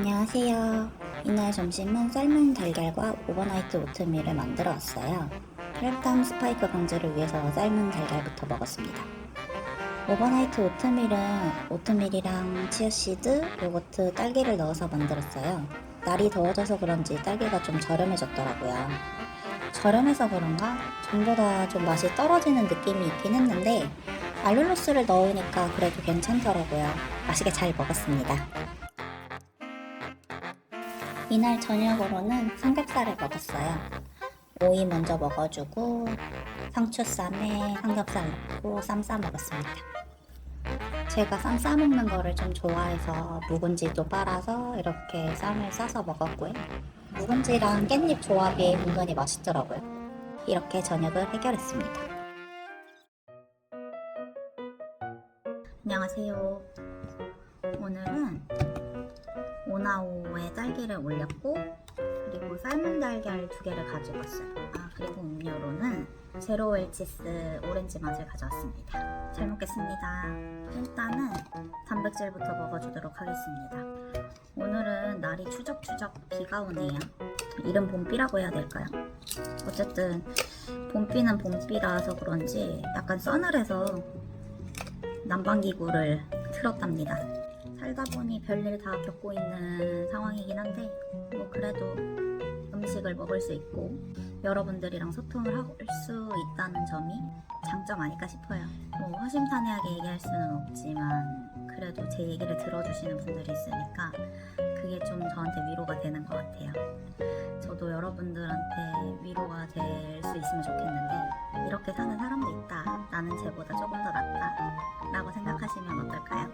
안녕하세요. 이날 점심은 삶은 달걀과 오버나이트 오트밀을 만들어 왔어요. 혈당 스파이크 방지를 위해서 삶은 달걀부터 먹었습니다. 오버나이트 오트밀은 오트밀이랑 치아씨드, 요거트, 딸기를 넣어서 만들었어요. 날이 더워져서 그런지 딸기가 좀 저렴해졌더라고요. 저렴해서 그런가? 전보다 좀 맛이 떨어지는 느낌이 있긴 했는데 알룰로스를 넣으니까 그래도 괜찮더라고요. 맛있게 잘 먹었습니다. 이날 저녁으로는 삼겹살을 먹었어요. 오이 먼저 먹어주고 상추쌈에 삼겹살 넣고 쌈 싸 먹었습니다. 제가 쌈 싸 먹는 거를 좀 좋아해서 묵은지도 빨아서 이렇게 쌈을 싸서 먹었고요. 묵은지랑 깻잎 조합이 은근히 맛있더라고요. 이렇게 저녁을 해결했습니다. 안녕하세요. 오늘은 오나오에 딸기를 올렸고 그리고 삶은 달걀 두 개를 가지고 왔어요. 아 그리고 음료로는 제로 웰치스 오렌지 맛을 가져왔습니다. 잘 먹겠습니다. 일단은 단백질부터 먹어주도록 하겠습니다. 오늘은 날이 추적추적 비가 오네요. 이름 봄비라고 해야 될까요? 어쨌든 봄비는 봄비라서 그런지 약간 서늘해서 난방기구를 틀었답니다. 살다 보니 별일 다 겪고 있는 상황이긴 한데 뭐 그래도 음식을 먹을 수 있고 여러분들이랑 소통을 할 수 있다는 점이 장점 아닐까 싶어요. 뭐 허심탄회하게 얘기할 수는 없지만 그래도 제 얘기를 들어주시는 분들이 있으니까 그게 좀 저한테 위로가 되는 것 같아요. 저도 여러분들한테 위로가 될 수 있으면 좋겠는데 이렇게 사는 사람도 있다. 나는 쟤보다 조금 더 낫다. 라고 생각하시면 어떨까요?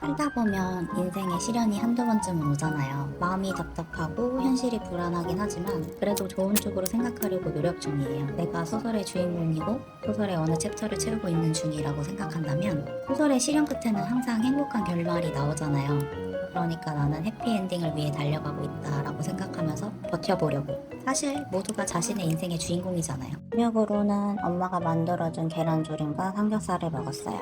살다 보면 인생에 시련이 한두 번쯤은 오잖아요. 마음이 답답하고 현실이 불안하긴 하지만 그래도 좋은 쪽으로 생각하려고 노력 중이에요. 내가 소설의 주인공이고 소설의 어느 챕터를 채우고 있는 중이라고 생각한다면 소설의 시련 끝에는 항상 행복한 결말이 나오잖아요. 그러니까 나는 해피엔딩을 위해 달려가고 있다라고 생각하면서 버텨보려고. 사실 모두가 자신의 인생의 주인공이잖아요. 저녁으로는 엄마가 만들어준 계란조림과 삼겹살을 먹었어요.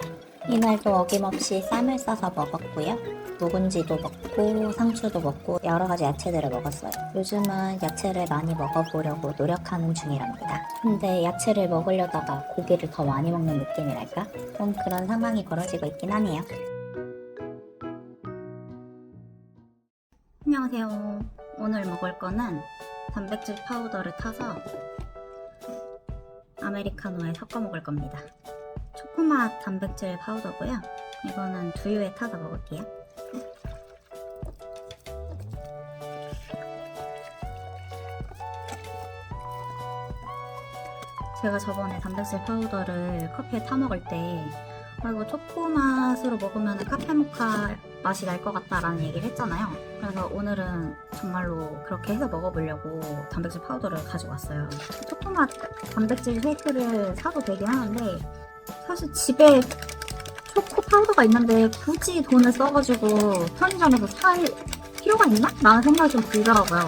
이날도 어김없이 쌈을 싸서 먹었고요. 묵은지도 먹고 상추도 먹고 여러 가지 야채들을 먹었어요. 요즘은 야채를 많이 먹어보려고 노력하는 중이랍니다. 근데 야채를 먹으려다가 고기를 더 많이 먹는 느낌이랄까? 좀 그런 상황이 벌어지고 있긴 하네요. 안녕하세요. 오늘 먹을 거는 단백질 파우더를 타서 아메리카노에 섞어 먹을 겁니다. 초코맛 단백질 파우더고요. 이거는 두유에 타서 먹을게요. 제가 저번에 단백질 파우더를 커피에 타 먹을 때 아, 이거 초코맛으로 먹으면 카페 모카 맛이 날 것 같다라는 얘기를 했잖아요. 그래서 오늘은 정말로 그렇게 해서 먹어보려고 단백질 파우더를 가지고 왔어요. 초코맛 단백질 쉐이크를 사도 되긴 하는데 사실 집에 초코 파우더가 있는데 굳이 돈을 써가지고 편의점에서 살 필요가 있나? 라는 생각이 좀 들더라고요.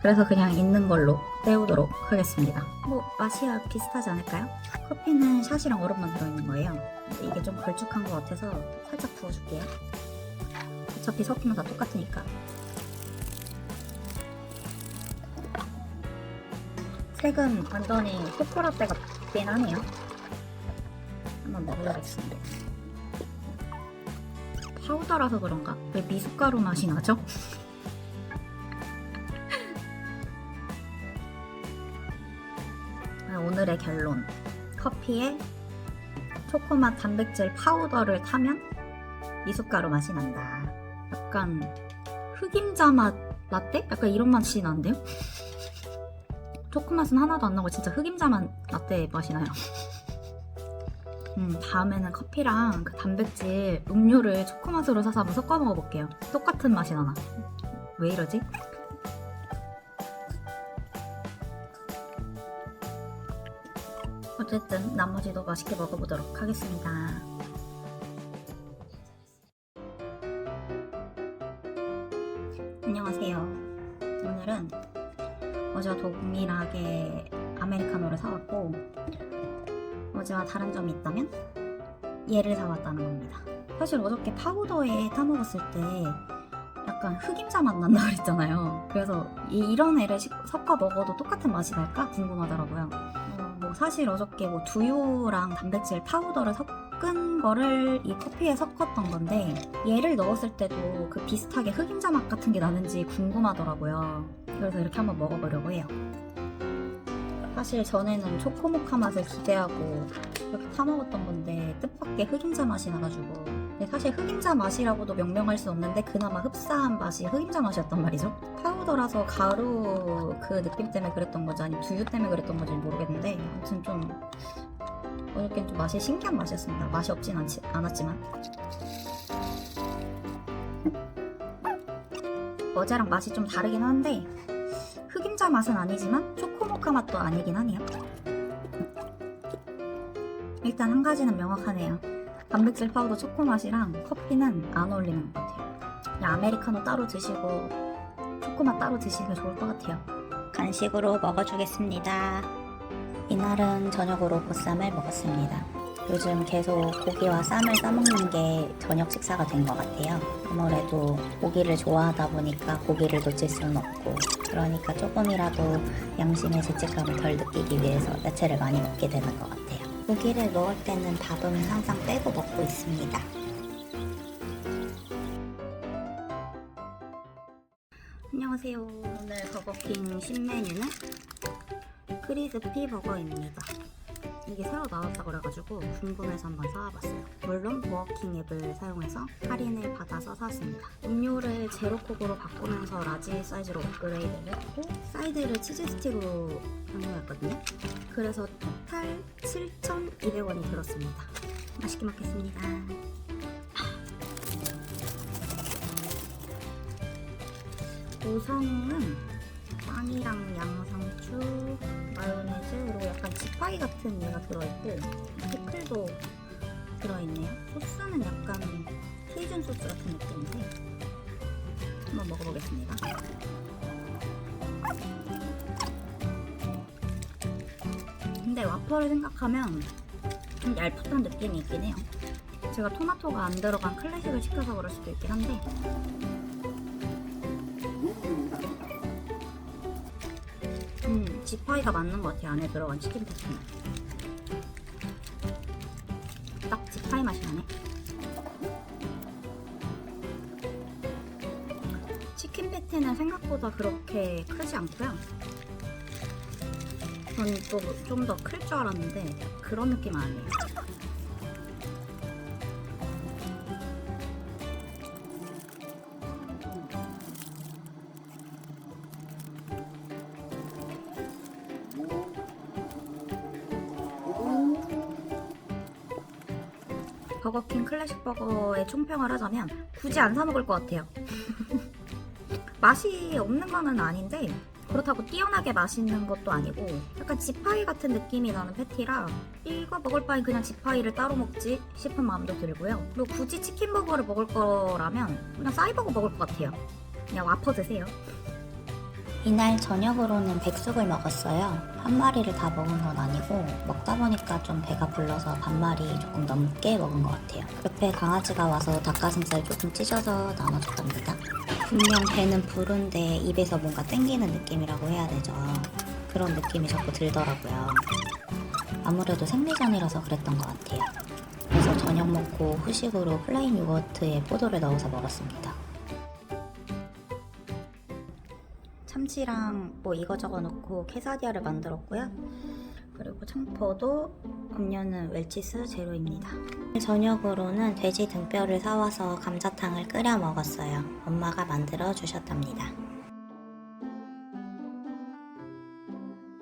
그래서 그냥 있는 걸로 때우도록 하겠습니다. 뭐 맛이야 비슷하지 않을까요? 커피는 샷이랑 얼음만 들어있는 거예요. 근데 이게 좀 걸쭉한 것 같아서 살짝 부어줄게요. 어차피 섞이면 다 똑같으니까. 색은 완전히 초코라떼 같긴 하네요. 한번 먹어보겠습니다. 파우더라서 그런가? 왜 미숫가루 맛이 나죠? 아, 오늘의 결론. 커피에 초코맛 단백질 파우더를 타면 미숫가루 맛이 난다. 약간 흑임자 맛 라떼? 약간 이런 맛이 나는데요? 초코 맛은 하나도 안 나고 진짜 흑임자 맛 라떼 맛이 나요. 음, 다음에는 커피랑 그 단백질 음료를 초코 맛으로 사서 한번 섞어 먹어볼게요. 똑같은 맛이 나나. 왜 이러지? 어쨌든 나머지도 맛있게 먹어보도록 하겠습니다. 안녕하세요. 오늘은 어제와 동일하게 아메리카노를 사왔고 어제와 다른 점이 있다면 얘를 사왔다는 겁니다. 사실 어저께 파우더에 타먹었을 때 약간 흑임자 맛 난다 그랬잖아요. 그래서 이, 이런 애를 시- 섞어 먹어도 똑같은 맛이 날까 궁금하더라고요. 사실 어저께 뭐 두유랑 단백질 파우더를 섞은 거를 이 커피에 섞었던 건데 얘를 넣었을 때도 그 비슷하게 흑임자 맛 같은 게 나는지 궁금하더라고요. 그래서 이렇게 한번 먹어보려고 해요. 사실 전에는 초코모카 맛을 기대하고 이렇게 타먹었던 건데 뜻밖의 흑임자 맛이 나가지고 사실 흑임자 맛이라고도 명명할 수 없는데 그나마 흡사한 맛이 흑임자 맛이었단 말이죠 파우더라서 가루 그 느낌 때문에 그랬던 건지 아니면 두유 때문에 그랬던 건지 모르겠는데 아무튼 좀 어저께는 좀 맛이 신기한 맛이었습니다 맛이 없진 않지, 않았지만 어제랑 맛이 좀 다르긴 한데 흑임자 맛은 아니지만 초코모카 맛도 아니긴 하네요. 일단 한 가지는 명확하네요. 단백질 파우더 초코 맛이랑 커피는 안 어울리는 것 같아요. 그냥 아메리카노 따로 드시고 초코맛 따로 드시는 게 좋을 것 같아요. 간식으로 먹어주겠습니다. 이날은 저녁으로 보쌈을 먹었습니다. 요즘 계속 고기와 쌈을 싸먹는 게 저녁 식사가 된 것 같아요. 아무래도 고기를 좋아하다 보니까 고기를 놓칠 수는 없고 그러니까 조금이라도 양심의 죄책감을 덜 느끼기 위해서 야채를 많이 먹게 되는 것 같아요. 고기를 먹을 때는 밥은 항상 빼고 먹고 있습니다. 안녕하세요. 오늘 버거킹 신메뉴는 크리스피 버거입니다. 이게 새로 나왔다 그래가지고 궁금해서 한번 사와봤어요. 물론 버거킹 앱을 사용해서 할인을 받아서 샀습니다. 음료를 제로콕으로 바꾸면서 라지 사이즈로 업그레이드를 했고 사이드를 치즈 스틱으로 변경했거든요. 그래서 토탈 7,200원이 들었습니다. 맛있게 먹겠습니다. 구성은 빵이랑 양상추, 마요네즈, 그리고 약간 지파이 같은 얘가 들어있고 피클도 들어있네요. 소스는 약간 피준 소스 같은 느낌인데 한번 먹어보겠습니다. 근데 와퍼를 생각하면 좀 얄풋한 느낌이 있긴 해요. 제가 토마토가 안 들어간 클래식을 시켜서 그럴 수도 있긴 한데 지파이가 맞는 것 같아요. 안에 들어간 치킨 패티는. 딱 지파이 맛이 나네. 치킨 패티는 생각보다 그렇게 크지 않고요. 전 또 좀 더 클 줄 알았는데 그런 느낌 아니에요. 버거킹 클래식 버거의 총평을 하자면 굳이 안 사 먹을 것 같아요. 맛이 없는 거는 아닌데 그렇다고 뛰어나게 맛있는 것도 아니고 약간 지파이 같은 느낌이 나는 패티라 이거 먹을 바엔 그냥 지파이를 따로 먹지 싶은 마음도 들고요. 그리고 굳이 치킨 버거를 먹을 거라면 그냥 싸이버거 먹을 것 같아요. 그냥 와퍼 드세요. 이날 저녁으로는 백숙을 먹었어요. 한 마리를 다 먹은 건 아니고 먹다 보니까 좀 배가 불러서 반 마리 조금 넘게 먹은 것 같아요. 옆에 강아지가 와서 닭가슴살 조금 찢어서 나눠줬답니다. 분명 배는 부른데 입에서 뭔가 땡기는 느낌이라고 해야 되죠. 그런 느낌이 자꾸 들더라고요. 아무래도 생리전이라서 그랬던 것 같아요. 그래서 저녁 먹고 후식으로 플레인 요거트에 포도를 넣어서 먹었습니다. 참치랑 뭐 이거저거 넣고 케사디아를 만들었고요. 그리고 청포도, 음료는 웰치스 제로입니다. 저녁으로는 돼지 등뼈를 사와서 감자탕을 끓여 먹었어요. 엄마가 만들어 주셨답니다.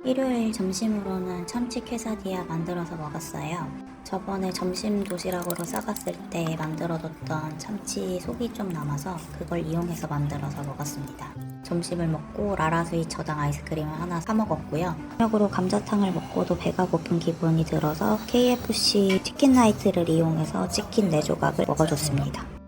일요일 점심으로는 참치 케사디아 만들어서 먹었어요. 저번에 점심 도시락으로 싸갔을 때 만들어뒀던 참치 속이 좀 남아서 그걸 이용해서 만들어서 먹었습니다. 점심을 먹고 라라스윗 저당 아이스크림을 하나 사 먹었고요. 저녁으로 감자탕을 먹고도 배가 고픈 기분이 들어서 KFC 치킨 나이트를 이용해서 치킨 4조각을 먹어줬습니다.